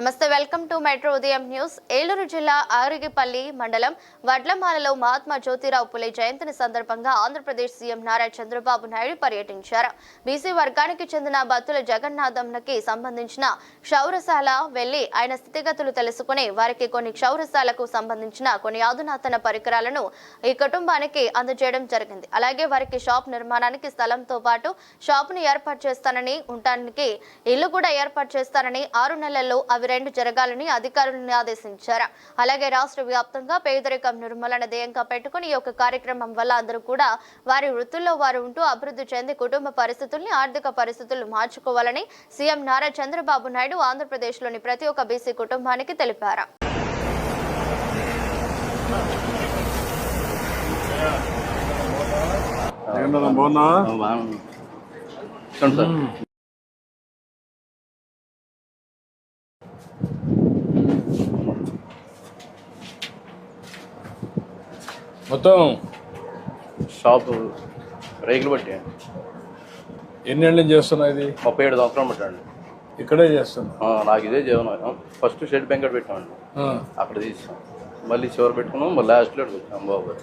నమస్తే welcome to metro ఉదయం news. Eluru జిల్లా ఆరిగిపల్లి మండలం వడ్లమాలలో మహాత్మా జ్యోతిరావు పులే జయంతిని సందర్భంగా ఆంధ్రప్రదేశ్ సీఎం నారా చంద్రబాబు నాయుడు పర్యటించారు. బీసీ వర్గానికి చెందిన బత్తుల జగన్నాథంకి సంబంధించిన క్షౌరశాల వెళ్ళి ఆయన స్థితిగతులు తెలుసుకుని వారికి కొన్ని క్షౌరశాలకు సంబంధించిన కొన్ని అధునాతన పరికరాలను ఈ కుటుంబానికి అందజేయడం జరిగింది. అలాగే వారికి షాప్ నిర్మాణానికి స్థలంతో పాటు షాపును ఏర్పాటు చేస్తానని ఉండటానికి ఇల్లు కూడా ఏర్పాటు చేస్తానని ఆరు నెలల్లో అవి రెండు జరగాలని అధికారులను ఆదేశించారు. అలాగే రాష్ట్ర వ్యాప్తంగా పేదరికం నిర్మూలన ధ్యేయంగా పెట్టుకుని ఈ యొక్క కార్యక్రమం వల్ల అందరూ కూడా వారి వృత్తుల్లో వారు ఉంటూ అభివృద్ధి చెంది కుటుంబ పరిస్థితుల్ని ఆర్థిక పరిస్థితులు మార్చుకోవాలని సీఎం నారా చంద్రబాబు నాయుడు ఆంధ్రప్రదేశ్లోని ప్రతి ఒక్క బీసీ కుటుంబానికి తెలిపారు. జగన్నాథం మొత్తం షాపు రేకులు బట్టి ఎన్నేళ్ళ చేస్తున్నా ఇది? ముప్పై ఏడు సంవత్సరాలు పెట్టండి. ఇక్కడే చేస్తున్నా. నాకు ఇదే జీవనం. ఫస్ట్ షెడ్ బెంకట్ పెట్టామండి. అక్కడ తీసాం. మళ్ళీ చివరి పెట్టుకున్నాం మళ్ళీ లాస్ట్లో వచ్చాం బాబు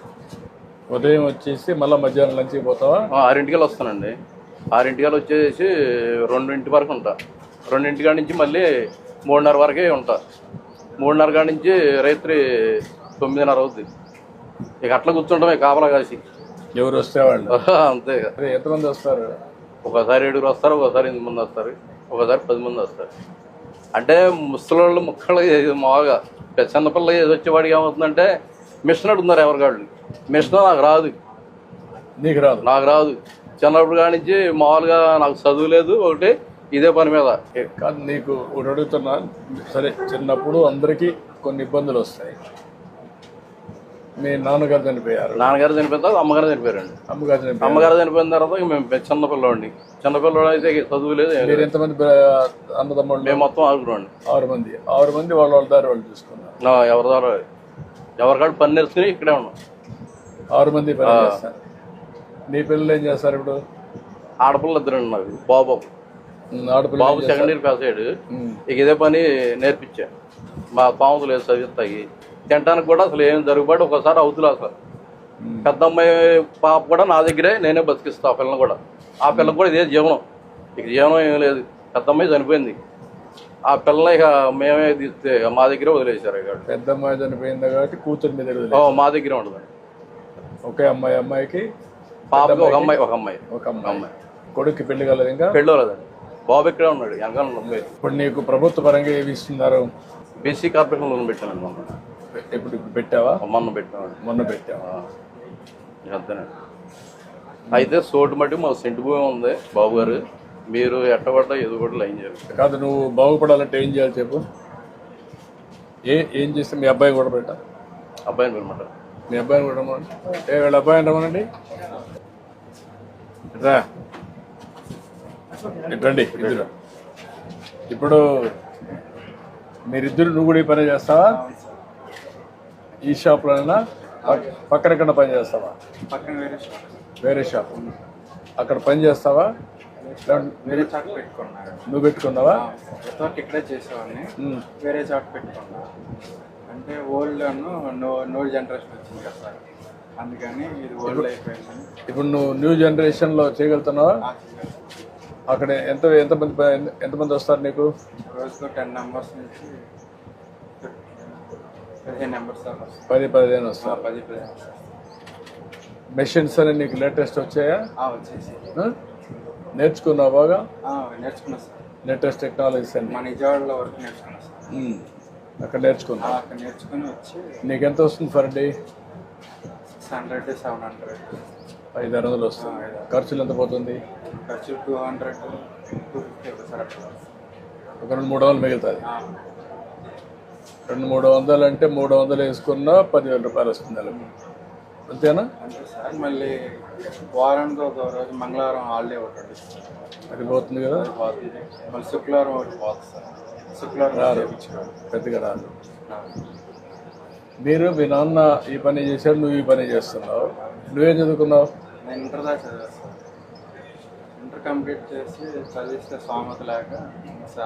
ఉదయం వచ్చేసి మళ్ళీ మధ్యాహ్నం లంచ్కి పోతావా? ఆరింటికల్ వస్తానండి. ఆరింటికల్ వచ్చేసి రెండింటి వరకు ఉంటా. రెండింటి కాడ నుంచి మళ్ళీ మూడున్నర వరకే ఉంటా. మూడున్నర కాడ నుంచి రాత్రి తొమ్మిదిన్నర అవుద్ది. ఇక అట్లా కూర్చుంటామే కాపలా కాసి. ఎవరు వస్తే వాళ్ళు. అంతే ఎంతమంది వస్తారు? ఒకసారి ఏడుగురు వస్తారు ఒకసారి ఎనిమిది మంది వస్తారు ఒకసారి పది మంది వస్తారు. అంటే ముసలోళ్ళు ముక్కలు మామూలుగా. పెద్ద చిన్నపిల్ల ఏది వచ్చేవాడికి ఏమవుతుందంటే మిషన్ అడుగుతున్నారు ఎవరికాళ్ళు. మిషన్ నాకు రాదు. నీకు రాదు. నాకు రాదు. చిన్నప్పుడు కాడి నుంచి మామూలుగా నాకు చదువు లేదు ఒకటి ఇదే పని మీద. కాదు నీకు ఒకటి అడుగుతున్నా. సరే చిన్నప్పుడు అందరికీ కొన్ని ఇబ్బందులు వస్తాయి. మీ నాన్నగారు చనిపోయారు. నాన్నగారు చనిపోయిన తర్వాత అమ్మగారు చనిపోయారండి. అమ్మగారు చనిపోయారు. అమ్మగారు చనిపోయిన తర్వాత ఇక మేము చిన్నపిల్లవాడిని చిన్నపిల్లవాడు అయితే చదువు లేదు మీరు. ఎంతమంది అన్నదమ్ముళ్ళు? మేము మొత్తం ఆగుతున్నాండి ఆరు మంది. ఆరు మంది వాళ్ళ వాళ్ళ దారి వాళ్ళు చూసుకున్నారు. ఎవరి ద్వారా ఎవరికాడు పని నేర్చుకుని ఇక్కడే ఉన్నాం. ఆరు మంది పని చేస్తారు. నీ పిల్లలు ఏం చేస్తారు ఇప్పుడు? ఆడపిల్ల ఇద్దరండి నాకు బాబు. ఆడపిల్ల బాబు సెకండ్ ఇయర్ పాస్ అయ్యాడు. ఇక ఇదే పని నేర్పించా. మా పాముతులు లేదు చదివిస్తాయి. తినడానికి కూడా అసలు ఏం జరుగుబాటు ఒకసారి అవుతులే అసలు. పెద్ద అమ్మాయి పాప కూడా నా దగ్గరే నేనే బతికిస్తా ఆ పిల్లని కూడా. ఆ పిల్లకి కూడా ఇదే జీవనం. ఇక జీవనం ఏం లేదు. పెద్ద అమ్మాయి చనిపోయింది. ఆ పిల్లని ఇక మేమే తీస్తే మా దగ్గరే వదిలేశారు ఇక పెద్ద అమ్మాయి చనిపోయింది కాబట్టి కూతురు మీద మా దగ్గరే ఉండదు. ఒకే అమ్మాయి అమ్మాయికి పాపకి ఒక అమ్మాయి ఒక అమ్మాయి. ఒక అమ్మాయి. కొడుక్కి పెళ్ళి కలదు ఇంకా? పెళ్ళోలేదండి బాబు ఇక్కడే ఉన్నాడు వెనకాల ఇప్పుడు నీకు ప్రభుత్వ పరంగా ఏమి ఇస్తున్నారు? బీసీ కార్పొరేషన్ లోన్ పెట్టానండి మొన్న. ఇప్పుడు ఇప్పుడు పెట్టావా? మొన్న పెట్టామండి. మొన్న పెట్టావా? అంతేనండి అయితే సోటు మట్టి మా సెంటు భూమి ఉంది బాబు గారు మీరు ఎట్టబడ్డా ఏదో కూడా లైన్ చేయాలి. కాదు నువ్వు బాగుపడాలంటే ఏం చేయాలి చెప్పు? ఏ ఏం చేస్తే మీ అబ్బాయి కూడా పెట్టా? అబ్బాయిని అనమాట మీ అబ్బాయిని కూడా రమ్మనండి. ఏ వీళ్ళ అబ్బాయిని రమ్మనండి. రా. ఇటు రండి ఇద్దరు ఇప్పుడు మీరిద్దరు నువ్వు కూడా ఈ పని చేస్తావా? ఈ షాప్లోనైనా పక్- పక్కన ఎక్కడ పని చేస్తావా? పక్కన వేరే షాప్. వేరే షాప్. అక్కడ పని చేస్తావా? వేరే చాట్ పెట్టుకున్నారు. నువ్వు పెట్టుకున్నావా? నెట్వర్క్ ఇక్కడే చేసేవాడిని. వేరే చాట్ పెట్టుకున్నా. అంటే ఓల్డ్ నో నో జనరేషన్ వచ్చింది కదా సార్. అందుకని ఇది ఓల్డ్ అయిపోయింది ఇప్పుడు నువ్వు న్యూ జనరేషన్లో చేయగలుగుతున్నావా. అక్కడ ఎంత ఎంతమంది ఎంతమంది వస్తారు నీకు? రోజుకు టెన్ నెంబర్స్ నుంచి పదిహేను నెంబర్స్ దాకా వస్తాయి. పది పదిహేను ఆ, వస్తారు పది పదిహేను వస్తాయి. మెషిన్స్ అని నీకు లేటెస్ట్ వచ్చాయా? నేర్చుకున్నావు బాగా? నేర్చుకున్నా సార్. లేటెస్ట్ టెక్నాలజీస్ అన్ని. మా నిజవాడలో వరకు నేర్చుకున్నా సార్. అక్కడ ఆ, నేర్చుకున్నావు అక్కడ నేర్చుకుని వచ్చి నీకు ఎంత వస్తుంది per day six hundred seven hundred ఐదు ఆరు వందలు వస్తుంది. ఖర్చులు ఎంత పోతుంది? ఖర్చు two hundred two fifty sir ఒక రెండు మూడు వందలు మిగులుతుంది. రెండు మూడు వందలు అంటే మూడు వందలు వేసుకున్నా పదివేల రూపాయలు వస్తుంది నెలకు. అంతేనా? మళ్ళీ వారానికి ఒక రోజు మంగళవారం హాలిడే ఒకటి. అది పోతుంది కదా? పోతుంది. మళ్ళీ శుక్రవారం ఒకటి పోతుంది సార్. శుక్రవారం రాదు. పెద్దగా రాదు. మీరు మీ నాన్న ఈ పని చేశాడు నువ్వు ఈ పని చేస్తున్నావు. నువ్వేం చదువుకున్నావు? నేను ఇంటర్ దాకా చదివాను ఇంటర్ కంప్లీట్ చేసి చదివిస్తే స్వామత లేక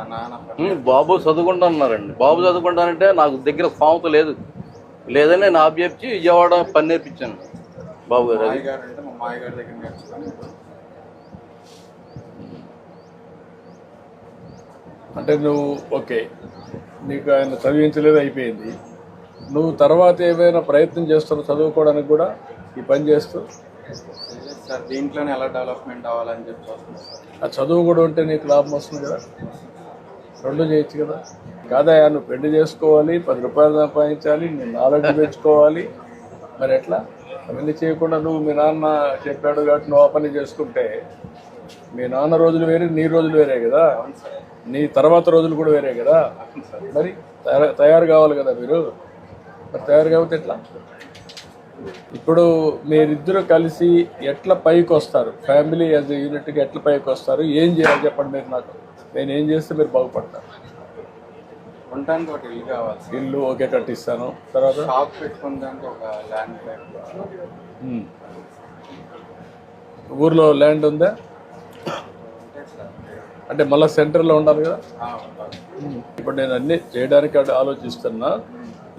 నాన్న బాబు చదువుకుంటాన్నారండి. బాబు చదువుకుంటానంటే నాకు దగ్గర స్థామత లేదు. లేదని నేను ఆబ్జెప్చి విజయవాడ పని నేర్పించాను. బాబు గారు అంటే మా మాయగారి దగ్గర నేర్చుకుని అంటే నువ్వు ఓకే నీకు ఆయన చదివించలేదు అయిపోయింది. నువ్వు తర్వాత ఏమైనా ప్రయత్నం చేస్తున్నావు చదువుకోవడానికి కూడా ఈ పని చేస్తూ? సార్ దీంట్లోనే ఎలా డెవలప్మెంట్ అవ్వాలని చెప్పి సార్. ఆ చదువు కూడా ఉంటే నీకు లాభం వస్తుంది కదా. రెండు చేయొచ్చు కదా. కాదయా నువ్వు పెళ్ళి చేసుకోవాలి పది రూపాయలు సంపాదించాలి నీ నాలెడ్జ్ పెంచుకోవాలి. మరి ఎట్లా? అవన్నీ చేయకుండా నువ్వు మీ నాన్న చెప్పాడు కాబట్టి నువ్వు ఆ పని చేసుకుంటే మీ నాన్న రోజులు వేరే నీ రోజులు వేరే కదా. నీ తర్వాత రోజులు కూడా వేరే కదా. మరి తయారు తయారు కావాలి కదా మీరు. మరి తయారు కాకపోతే ఎట్లా? ఇప్పుడు మీరిద్దరు కలిసి ఎట్లా పైకి వస్తారు? ఫ్యామిలీ యాజ్ యూనిట్గా ఎట్లా పైకి వస్తారు? ఏం చేయాలి చెప్పండి మీరు నాకు. నేను ఏం చేస్తే మీరు బాగుపడతారు? ఉండటానికి ఒక ఇల్లు కావాలి ఇల్లు ఓకే కట్టిస్తాను తర్వాత? షాప్ పెట్టుకోవడానికి ఒక ల్యాండ్. ఊర్లో ల్యాండ్ ఉందా? అంటే మళ్ళీ సెంటర్లో ఉండాలి కదా. ఇప్పుడు నేను అన్ని చేయడానికి ఆలోచిస్తున్నా.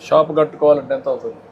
షాప్ కట్టుకోవాలంటే ఎంత అవుతుంది? ఒక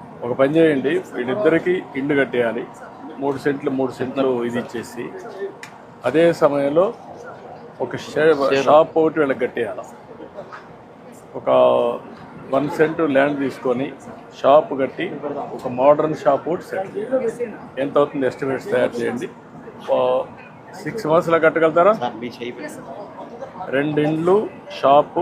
ఒక పని చేయండి వీళ్ళిద్దరికి ఇండు కట్టేయాలి. మూడు సెంట్లు మూడు సెంట్లు ఇది ఇచ్చేసి. అదే సమయంలో ఒక షాప్ ఒకటి వీళ్ళకి కట్టేయాలి. ఒక వన్ సెంట్ ల్యాండ్ తీసుకొని షాప్ కట్టి ఒక మోడర్న్ షాప్ ఒకటి సెట్ ఎంత అవుతుంది ఎస్టిమేట్స్ తయారు చేయండి. సిక్స్ మంత్స్లో కట్టగలుగుతారా? రెండు ఇండ్లు షాపు